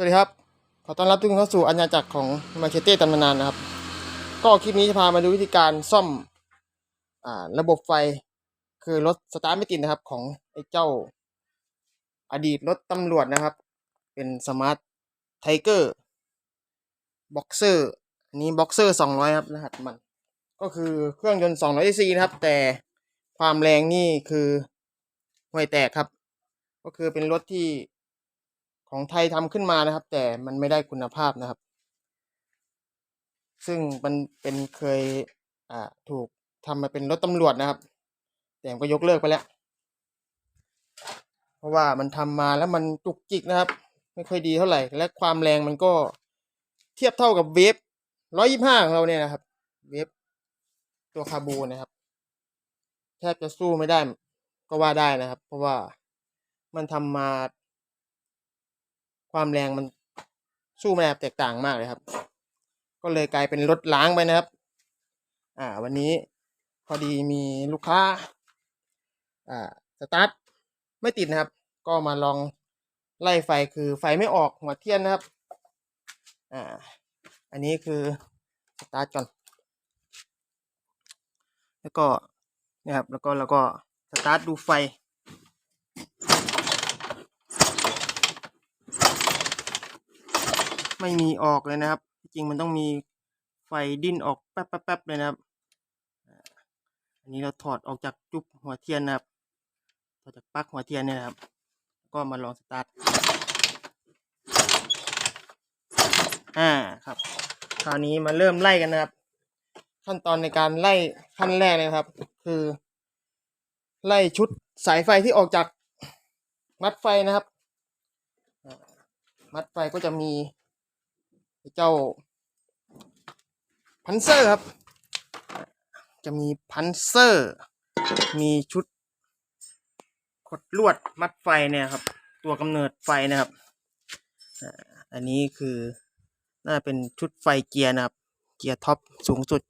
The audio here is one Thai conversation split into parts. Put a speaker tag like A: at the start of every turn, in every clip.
A: สวัสดีครับ ขอต้อนรับทุกคนเข้าสู่อาณาจักรของมาเชเต้ตำนานนะครับ ก็คลิปนี้จะพามาดูวิธีการซ่อมอ่าระบบไฟคือรถสตาร์ทไม่ติดนะครับของไอ้เจ้า อดีตรถตำรวจนะครับ เป็นสมาร์ทไทเกอร์บ็อกเซอร์อันนี้บ็อกเซอร์สองร้อยครับรหัสมัน ก็คือเครื่องยนต์สองร้อยซีนะครับ แต่ความแรงนี่คือห่วยแตกครับ ก็คือเป็นรถที่ ของไทยทำขึ้นมานะครับ แต่มันไม่ได้คุณภาพนะครับ ซึ่งมันเป็นเคยอ่าถูกทำมาเป็นรถตำรวจนะครับ แต่ก็ยกเลิกไปแล้ว เพราะว่ามันทำมาแล้วมันจุกจิกนะครับ ไม่ค่อยดีเท่าไหร่ และความแรงมันก็เทียบเท่ากับเวฟร้อยยี่ห้าของเราเนี่ยนะครับ เวฟตัวคาบูนะครับ แทบจะสู้ไม่ได้ก็ว่าได้นะครับ เพราะว่ามันทำมา ความแรงมันสู้ไม่ได้ครับแตกต่างมากเลยครับ ก็เลยกลายเป็นรถล้างไปนะครับ อ่า วันนี้พอดีมีลูกค้า อ่า สตาร์ทไม่ติดนะครับ ก็มาลองไล่ไฟคือไฟไม่ออกหัวเทียนนะครับ อ่า อันนี้คือสตาร์ทก่อน แล้วก็นะครับ แล้วก็แล้วก็สตาร์ทดูไฟ ไม่มีออกเลยนะครับ จริงมันต้องมีไฟดิ้นออกแป๊บแป๊บแป๊บเลยนะครับ อันนี้เราถอดออกจากจุบหัวเทียนนะครับ ถอดจากปลั๊กหัวเทียนเนี่ยนะครับ ก็มาลองสตาร์ท อ่าครับ คราวนี้มาเริ่มไล่กันนะครับ ขั้นตอนในการไล่ขั้นแรกเลยนะครับ คือ ไล่ชุดสายไฟที่ออกจากมัดไฟนะครับ มัดไฟก็จะมี เจ้า พันเซอร์ครับ จะมีพันเซอร์ มีชุดขดลวดมัดไฟเนี่ยครับ ตัวกำเนิดไฟนะครับอันนี้คือน่าเป็นชุดไฟเกียร์นะครับ เกียร์ท็อปสูงสุด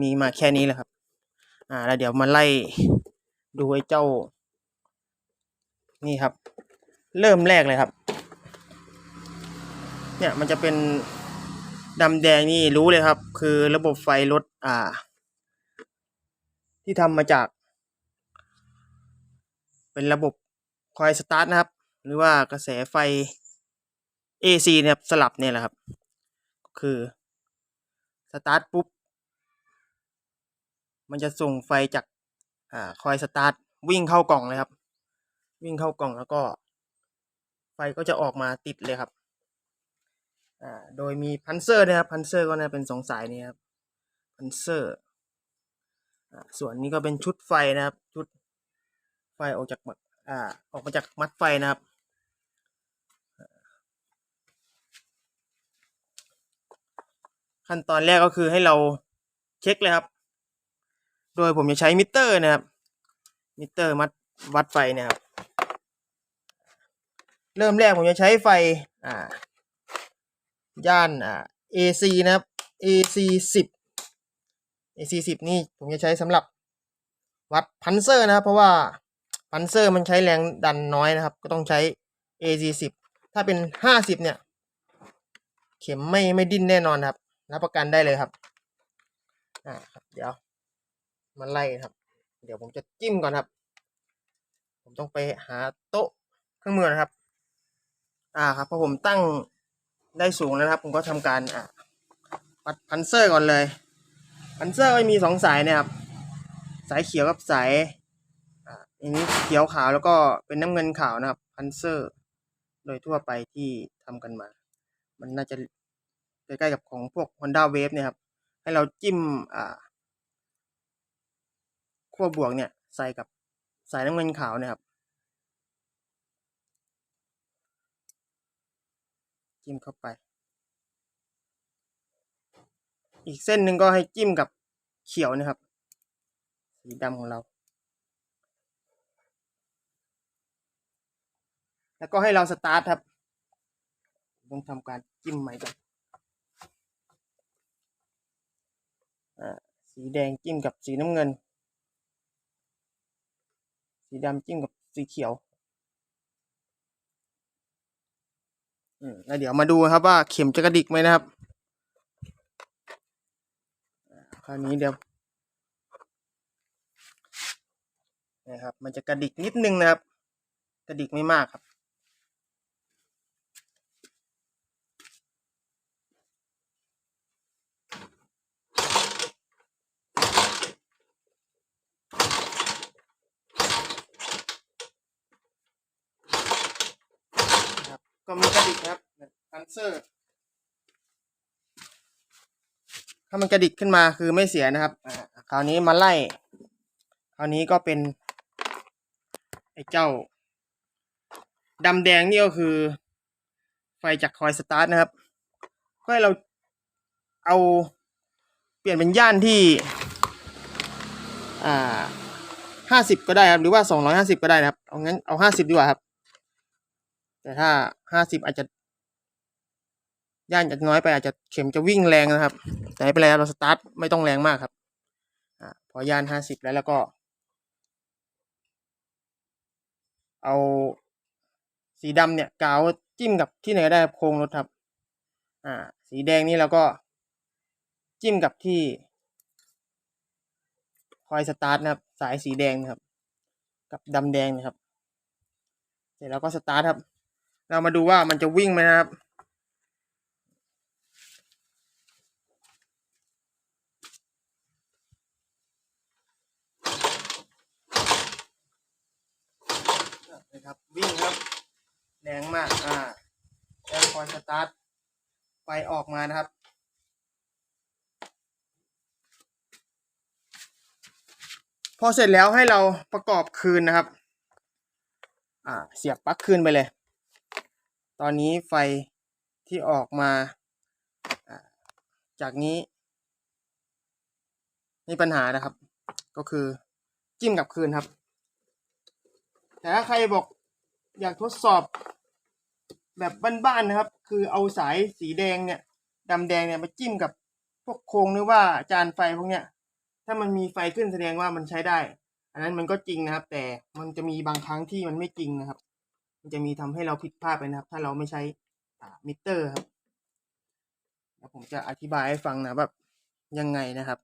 A: มีมาแค่นี้แหละครับ อ่าแล้วเดี๋ยวมาไล่ดูไอ้เจ้า นี่ครับ เริ่มแรกเลยครับ เนี่ยมันจะเป็นดำแดงนี่รู้เลยครับ คือระบบไฟรถอ่า ที่ทำมาจาก เป็นระบบคอยสตาร์ทนะครับ หรือว่ากระแสไฟ AC เนี่ยครับสลับเนี่ยแหละครับ ก็คือสตาร์ทปุ๊บ มันจะส่งไฟจากอ่าคอยสตาร์ทวิ่งเข้ากล่องเลยครับ วิ่งเข้ากล่องแล้วก็ ไฟก็จะออกมาติดเลยครับ อ่าโดยมีพันเซอร์นะครับพันเซอร์ก็น่าเป็นสองสายนี้ครับพันเซอร์อ่าส่วนนี้ก็เป็นชุดไฟนะครับ ชุดไฟออกจากมัดอ่าออกมาจากมัดไฟนะครับขั้นตอนแรกก็คือให้เราเช็คเลยครับ โดยผมจะใช้มิเตอร์นะครับ มิเตอร์มัดวัดไฟนะครับ เริ่มแรกผมจะใช้ไฟ อ่า ย่านอ่า AC นะครับ AC สิบ AC สิบนี่ผมจะใช้สำหรับวัดพันเซอร์นะครับ เพราะว่าพันเซอร์มันใช้แรงดันน้อยนะครับ ก็ต้องใช้ AC สิบถ้าเป็นห้าสิบเนี่ย เข็มไม่ไม่ดิ้นแน่นอนครับ รับประกันได้เลยครับอ่าครับ เดี๋ยวมาไล่ครับ เดี๋ยวผมจะจิ้มก่อนครับ ผมต้องไปหาโต๊ะเครื่องมือนะครับ อ่าครับพอผมตั้ง ได้สูงแล้วนะครับ ผมก็ทำการอ่าปัดพันเซอร์ก่อนเลยพันเซอร์ก็มีสองสายนี่ยครับสายเขียวกับสายอ่าอันนี้เขียวขาวแล้วก็เป็นน้ำเงินขาวนะครับพันเซอร์ โดยทั่วไปที่ทำกันมา มันน่าจะใกล้ๆกับของพวก Honda Wave เนี่ยครับ ให้เราจิ้มอ่าขั้วบวกเนี่ยใส่กับสายน้ำเงินขาวเนะครับ จิ้มเข้าไป อีกเส้นหนึ่งก็ให้จิ้มกับเขียวนะครับ สีดำของเรา แล้วก็ให้เราสตาร์ทครับต้องทำการจิ้มใหม่ก่อนสีแดงจิ้มกับสีน้ำเงิน สีดำจิ้มกับสีเขียว อืม แล้วเดี๋ยวมาดูครับว่าเข็มจะกระดิกไหมนะครับอ่าคราวนี้เดี๋ยวนะครับ มันจะกระดิกนิดนึงนะครับ กระดิกไม่มากครับ ครับก็มีกระดิกครับพันเซอร์ ถ้ามันกระดิกขึ้นมาคือไม่เสียนะครับคราวนี้มาไล่ คราวนี้ก็เป็น ไอ้เจ้าดำแดงนี่ก็คือ ไฟจากคอยสตาร์ทนะครับ ก็ให้เราเอาเปลี่ยนเป็นย่านที่ อ่าห้าสิบก็ได้ครับ หรือว่าสองร้อยห้าสิบก็ได้นะครับ เอางั้นเอาห้าสิบดีกว่าครับ แต่ถ้า ห้าสิบอาจจะ ย่านจะน้อยไปอาจจะเข็มจะวิ่งแรงนะครับ แต่ไม่เป็นไรเราสตาร์ทไม่ต้องแรงมากครับอพอย่านห้าสิบแล้วแล้วก็ เอาสีดำเนี่ยกาวจิ้มกับที่ไหนก็ได้โครงรถครับ อ่า สีแดงนี่เราก็จิ้มกับที่คอยสตาร์ทนะครับ สายสีแดงนะครับ กับดำแดงนะครับ เสร็จแล้วก็สตาร์ทครับ เรามาดูว่ามันจะวิ่งไหมนะครับ นะครับ วิ่งครับ แรงมาก อ่าแล้วคอยสตาร์ทไฟออกมานะครับพอเสร็จแล้วให้เราประกอบคืนนะครับ อ่า เสียบปลั๊กคืนไปเลย ตอนนี้ไฟที่ออกมาจากนี้มีปัญหานะครับ ก็คือจิ้มกลับคืนครับ แต่ถ้าใครบอกอยากทดสอบแบบบ้านๆนะครับ คือเอาสายสีแดงเนี่ยดำแดงเนี่ยมาจิ้มกับพวกโครงหรือว่าจานไฟพวกเนี้ย ถ้ามันมีไฟขึ้นแสดงว่ามันใช้ได้ อันนั้นมันก็จริงนะครับ แต่มันจะมีบางครั้งที่มันไม่จริงนะครับ มันจะมีทำให้เราผิดพลาดไปนะครับ ถ้าเราไม่ใช้อ่มิเตอร์ครับแล้วผมจะอธิบายให้ฟังนะแบบยังไงนะครับ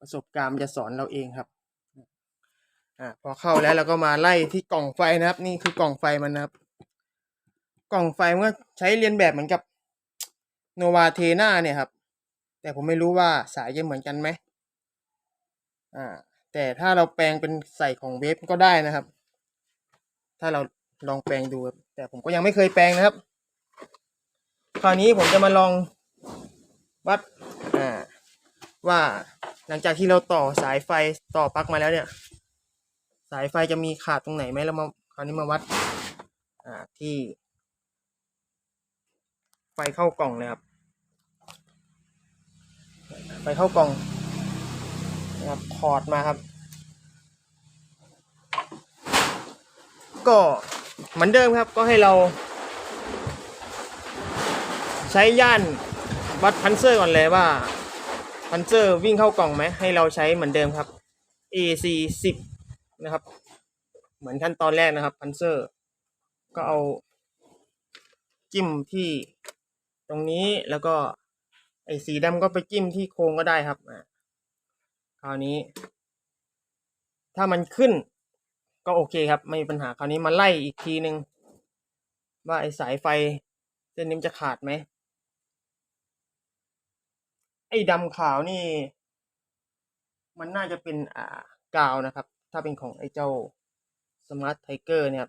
A: ประสบการณ์มันจะสอนเราเองครับอ่าพอเข้าแล้วเราก็มาไล่ที่กล่องไฟนะครับ นี่คือกล่องไฟมันนะครับ กล่องไฟมันก็ใช้เรียนแบบเหมือนกับโนวาเทนาเนี่ยครับ แต่ผมไม่รู้ว่าสายจะเหมือนกันไหมอ่าแต่ถ้าเราแปลงเป็นใส่ของเวฟก็ได้นะครับ ถ้าเรา ลองแปลงดูครับแต่ผมก็ยังไม่เคยแปลงนะครับ คราวนี้ผมจะมาลองวัดอ่าว่าหลังจากที่เราต่อสายไฟต่อปลั๊กมาแล้วเนี่ย สายไฟจะมีขาดตรงไหนไหมเรามาคราวนี้มาวัดอ่าที่ ไฟเข้ากล่องเลยครับ ไฟเข้ากล่องนะครับถอดมาครับ ก็ เหมือนเดิมครับก็ให้เรา ใช้ย่านวัดพันเซอร์ก่อนเลยว่าพันเซอร์วิ่งเข้ากล่องไหมให้เราใช้เหมือนเดิมครับ AC 10นะครับ เหมือนขั้นตอนแรกนะครับพันเซอร์ ก็เอาจิ้มที่ตรงนี้แล้วก็ไอ้สีดำก็ไปจิ้มที่โครงก็ได้ครับคราวนี้ ถ้ามันขึ้น ก็โอเคครับ ไม่มีปัญหาคราวนี้มาไล่อีกทีหนึ่งว่าไอ้สายไฟเส้นนี้มันจะขาดไหมไอ้ดำขาวนี่ มันน่าจะเป็นอ่ากาวนะครับ ถ้าเป็นของไอ้เจ้าสมาร์ทไทเกอร์เนี่ย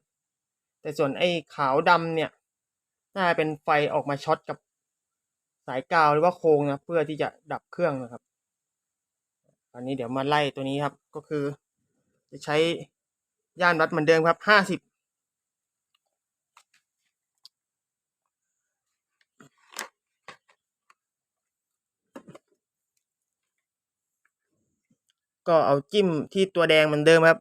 A: แต่ส่วนไอ้ขาวดำเนี่ย น่าจะเป็นไฟออกมาช็อตกับสายกาวหรือว่าโครงนะเพื่อที่จะดับเครื่องนะครับ ตอนนี้เดี๋ยวมาไล่ตัวนี้ครับ ก็คือ จะใช้ ย่านวัดเหมือนเดิมครับห้าสิบก็เอาจิ้มที่ตัวแดงเหมือนเดิมครับ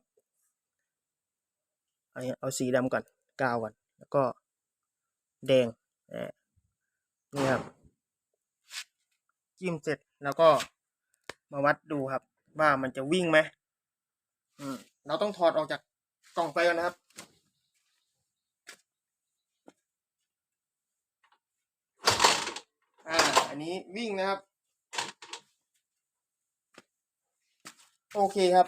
A: อันนี้เอาสีดำก่อนกาวก่อน แล้วก็แดงนี่ครับ จิ้มเสร็จแล้วก็มาวัดดูครับ ว่ามันจะวิ่งไหมเราต้องถอดออกจาก กล่องไฟก่อนนะครับ อ่า อันนี้วิ่งนะครับ โอเคครับ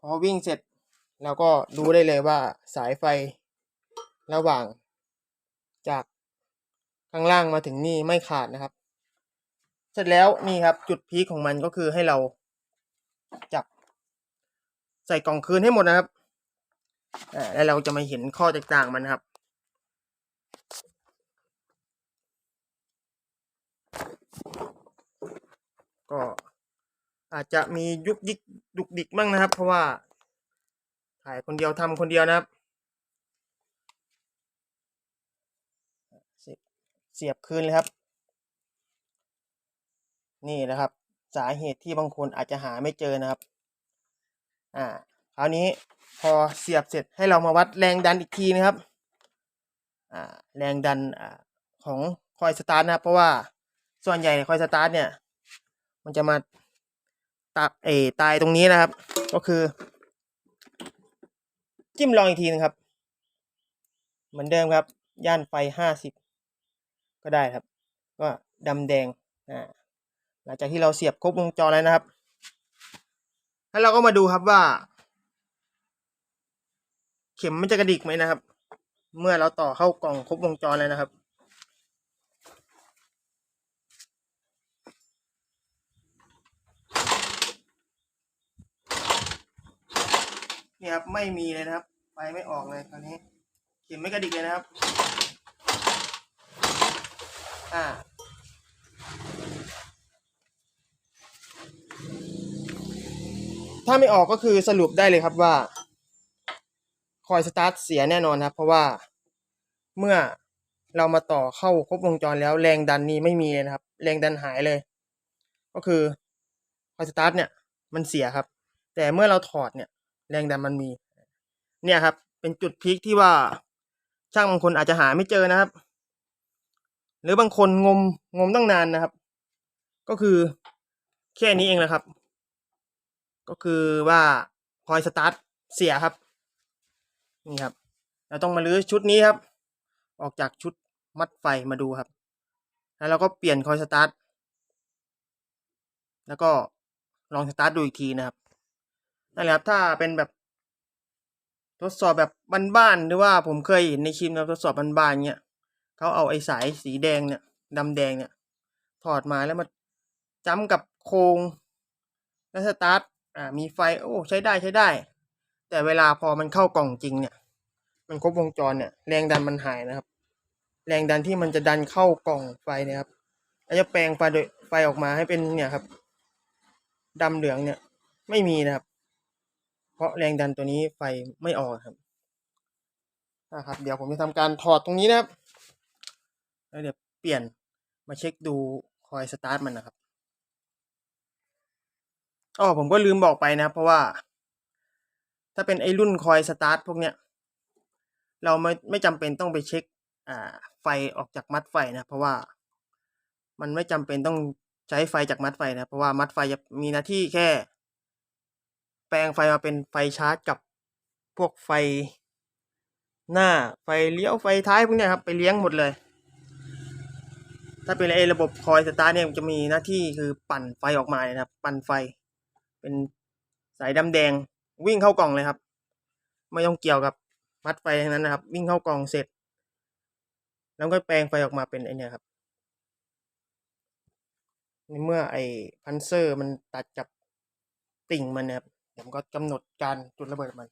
A: พอวิ่งเสร็จเราก็ดูได้เลยว่าสายไฟระหว่างจากข้างล่างมาถึงนี่ไม่ขาดนะครับ เสร็จแล้วนี่ครับจุดพีคของมันก็คือให้เราจับใส่กล่องคืนให้หมดนะครับ แล้วเราจะมาเห็นข้อแตกต่างมันครับ ก็อาจจะมียุกยิกดุกดิกบ้างนะครับ เพราะว่าถ่ายคนเดียวทำคนเดียวนะครับ เสียบคืนเลยครับ นี่นะครับ สาเหตุที่บางคนอาจจะหาไม่เจอนะครับ อ่า คราวนี้พอเสียบเสร็จให้เรามาวัดแรงดันอีกทีนะครับอ่าแรงดันอของคอยสตาร์ทนะครับเพราะว่าส่วนใหญ่คอยสตาร์ทเนี่ย มันจะมาตักเอตายตรงนี้นะครับ ก็คือ จิ้มลองอีกทีนึงครับ เหมือนเดิมครับ ย่านไฟห้าสิบก็ได้ครับ ก็ดำแดงอ่าหลังจากที่เราเสียบครบวงจรแล้วนะครับแล้วเราก็มาดูครับว่า เข็มมันจะกระดิกไหมนะครับ เมื่อเราต่อเข้ากล่องครบวงจรแล้วนะครับ นี่ครับไม่มีเลยนะครับไฟไม่ออกเลยคราวนี้ เข็มไม่กระดิกเลยนะครับ อ่าถ้าไม่ออกก็คือสรุปได้เลยครับว่า คอยสตาร์ทเสียแน่นอนครับ เพราะว่าเมื่อเรามาต่อเข้าครบวงจรแล้วแรงดันนี้ไม่มีเลยนะครับ แรงดันหายเลย ก็คือคอยสตาร์ทเนี่ยมันเสียครับ แต่เมื่อเราถอดเนี่ย แรงดันมันมี เนี่ยครับ เป็นจุดพีคที่ว่าช่างบางคนอาจจะหาไม่เจอนะครับ หรือบางคนงมงมตั้งนานนะครับ ก็คือแค่นี้เองนะครับ ก็คือว่าคอยสตาร์ทเสียครับ นี่ครับ เราต้องมาลื้อชุดนี้ครับ ออกจากชุดมัดไฟมาดูครับ แล้วเราก็เปลี่ยนคอยสตาร์ท แล้วก็ลองสตาร์ทดูอีกทีนะครับ นั่นแหละครับ ถ้าเป็นแบบ ทดสอบแบบบ้านๆ หรือว่าผมเคยเห็นในคลิปนะทดสอบบ้านๆ เนี่ยเขาเอาไอ้สายสีแดงเนี่ยดำแดงเนี่ย ถอดมาแล้วมาจ้ำกับโครง แล้วสตาร์ท อ่า มีไฟ โอ้ ใช้ได้ใช้ได้ แต่เวลาพอมันเข้ากล่องจริงเนี่ย มันครบวงจรเนี่ย แรงดันมันหายนะครับ แรงดันที่มันจะดันเข้ากล่องไฟนี่ยครับแล้วจะแปลงไฟโดยไฟออกมาให้เป็นเนี่ยครับดำเหลืองเนี่ย ไม่มีนะครับ เพราะแรงดันตัวนี้ไฟไม่ออกครับนะครับ เดี๋ยวผมจะทำการถอดตรงนี้นะครับ แล้วเดี๋ยวเปลี่ยนมาเช็คดูคอยสตาร์ทมันนะครับอ๋อผมก็ลืมบอกไปนะ เพราะว่า ถ้าเป็นไอรุ่นคอยสตาร์ทพวกเนี้ย เราไม่ไม่จำเป็นต้องไปเช็คอ่าไฟออกจากมัดไฟนะ เพราะว่ามันไม่จำเป็นต้องใช้ไฟจากมัดไฟนะ เพราะว่ามัดไฟจะมีหน้าที่แค่ แปลงไฟมาเป็นไฟชาร์จกับพวกไฟหน้าไฟเลี้ยวไฟท้ายพวกเนี้ยครับไปเลี้ยงหมดเลย ถ้าเป็นไอ้ระบบคอยสตาร์ทเนี่ยมันจะมีหน้าที่คือปั่นไฟออกมานะครับ ปั่นไฟ เป็นสายดำแดง วิ่งเข้ากล่องเลยครับ ไม่ต้องเกี่ยวกับมัดไฟทั้งนั้นนะครับ วิ่งเข้ากล่องเสร็จ แล้วก็แปลงไฟออกมาเป็นไอเนี่ยครับในเมื่อไอพันเซอร์มันตัดกับติ่งมันนะครับผมก็กำหนดการจุดระเบิดมัน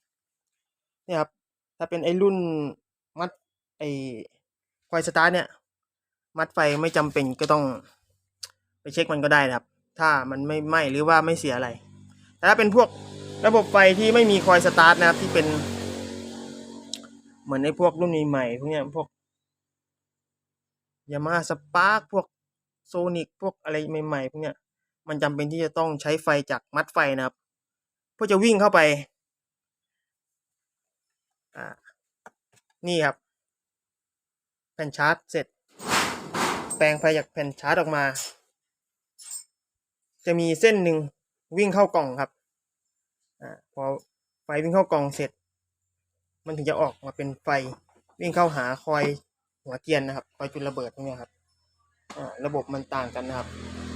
A: เนี่ยครับ ถ้าเป็นไอรุ่นมัดไอ้คอยสตาร์เนี่ยมัดไฟไม่จำเป็นก็ต้องไปเช็คมันก็ได้นะครับ ถ้ามันไม่ไหม้หรือว่าไม่เสียอะไร แต่ถ้าเป็นพวก ระบบไฟที่ไม่มีคอยสตาร์ทนะครับที่เป็น เหมือนในพวกรุ่นใหม่ๆพวกเนี้ยพวกยามาสปาร์กพวกโซนิกพวกอะไรใหม่ๆพวกเนี้ยมันจำเป็นที่จะต้องใช้ไฟจากมัดไฟนะครับ เพื่อจะวิ่งเข้าไปอ่านี่ครับ แผ่นชาร์จเสร็จ แปลงไฟจากแผ่นชาร์จออกมา จะมีเส้นหนึ่งวิ่งเข้ากล่องครับ อ่าพอไฟวิ่งเข้ากล่องเสร็จ มันถึงจะออกมาเป็นไฟวิ่งเข้าหาคอยหัวเทียนนะครับคอยจุดระเบิดตรงนี้ครับอ่าระบบมันต่างกันนะครับ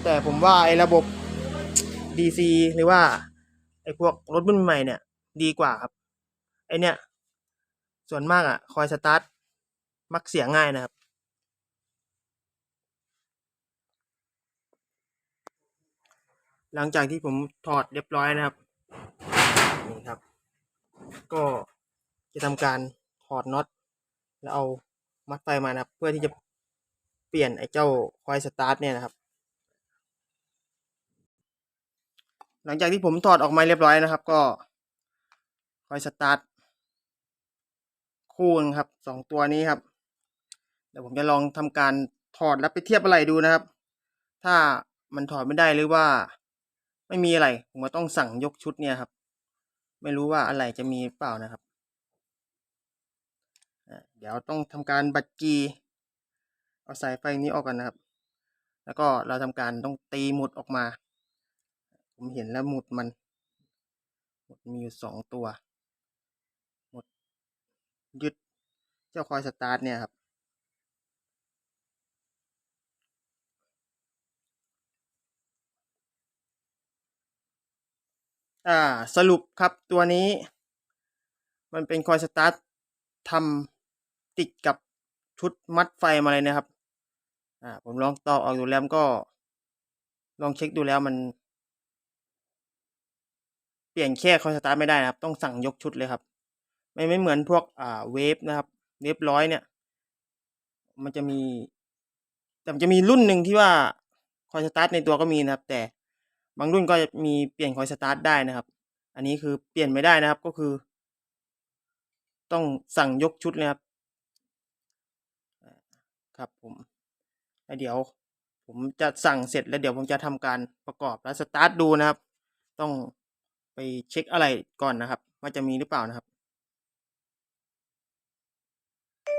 A: แต่ผมว่าไอ้ระบบ DC หรือว่าไอ้พวกรถรุ่นใหม่เนี่ย ดีกว่าครับไอเนี่ย ส่วนมากอะ คอยสตาร์ทมักเสียง่ายนะครับ หลังจากที่ผมถอดเรียบร้อยนะครับ นี่ครับ ก็จะทำการถอดน็อตแล้วเอามัดไฟมานะครับ เพื่อที่จะเปลี่ยนไอ้เจ้าคอยสตาร์ทเนี่ยนะครับ หลังจากที่ผมถอดออกมาเรียบร้อยนะครับ ก็คอยสตาร์ทคู่นึงครับสองตัวนี้ครับเดี๋ยวผมจะลองทำการถอดแล้วไปเทียบอะไรดูนะครับ ถ้ามันถอดไม่ได้หรือว่า ไม่มีอะไร ผมก็ต้องสั่งยกชุดเนี่ยครับ ไม่รู้ว่าอะไรจะมีเปล่านะครับ เดี๋ยวต้องทำการบัดจีเอาสายไฟนี้ออกกันนะครับ แล้วก็เราทำการต้องตีหมุดออกมา ผมเห็นแล้วหมุดมัน หมุดมีอยู่สองตัว หมุดยึดเจ้าคอยสตาร์ทเนี่ยครับ อ่าสรุปครับตัวนี้ มันเป็นคอยสตาร์ททำติดกับชุดมัดไฟมาเลยนะครับ อ่า ผมลองต่อออกดูแล้วก็ ลองเช็คดูแล้วมัน เปลี่ยนแค่คอยสตาร์ทไม่ได้นะครับ ต้องสั่งยกชุดเลยครับ ไม่ไม่เหมือนพวกอ่าเวฟนะครับเวฟร้อยเนี่ย มันจะมี แต่มันจะมีรุ่นหนึ่งที่ว่าคอยสตาร์ทในตัวก็มีนะครับ แต่ บางรุ่นก็จะมีเปลี่ยนคอยสตาร์ทได้นะครับ อันนี้คือเปลี่ยนไม่ได้นะครับก็คือ ต้องสั่งยกชุดเลยครับ ครับผมแล้วเดี๋ยว ผมจะสั่งเสร็จแล้วเดี๋ยวผมจะทำการประกอบและสตาร์ทดูนะครับ ต้องไปเช็คอะไรก่อนนะครับ ว่าจะมีหรือเปล่านะครับ